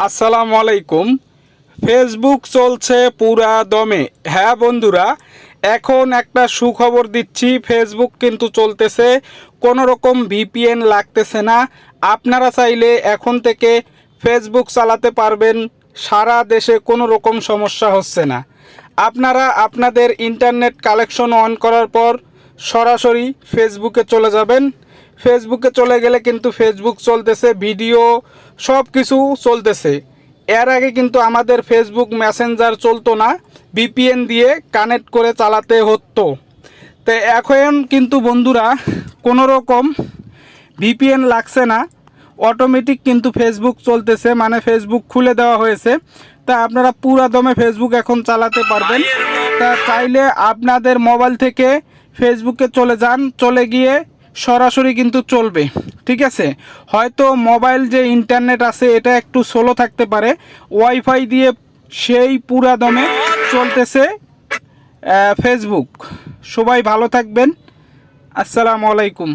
আসসালামু আলাইকুম। ফেসবুক চলছে পুরা দমে। হ্যাঁ বন্ধুরা, এখন একটা সুখবর দিচ্ছি। ফেসবুক কিন্তু চলতেছে কোনো রকম ভিপিএন লাগতেছে না। আপনারা চাইলে এখন থেকে ফেসবুক চালাতে পারবেন। সারা দেশে কোনো রকম সমস্যা হচ্ছে না। আপনারা আপনাদের ইন্টারনেট কালেকশন অন করার পর সরাসরি ফেসবুকে চলে যাবেন। ফেসবুকে চলে গেলে কিন্তু ফেসবুক চলতেছে, ভিডিও সব কিছু চলতেছে। এর আগে কিন্তু আমাদের ফেসবুক মেসেঞ্জার চলতো না, ভিপিএন দিয়ে কানেক্ট করে চালাতে হতো। তো এখন কিন্তু বন্ধুরা, কোনো রকম ভিপিএন লাগছে না, অটোমেটিক কিন্তু ফেসবুক চলতেছে মানে ফেসবুক খুলে দেওয়া হয়েছে। তা আপনারা পুরা দমে ফেসবুক এখন চালাতে পারবেন। তা চাইলে আপনাদের মোবাইল থেকে ফেসবুকে চলে যান, চলে গিয়ে সরাসরি কিন্তু চলবে, ঠিক আছে? হয়তো মোবাইল যে ইন্টারনেট আছে, এটা একটু স্লো থাকতে পারে। ওয়াইফাই দিয়ে সেই পুরা দমে চলতেছে ফেসবুক সবাই ভালো থাকবেন। আসসালামু আলাইকুম।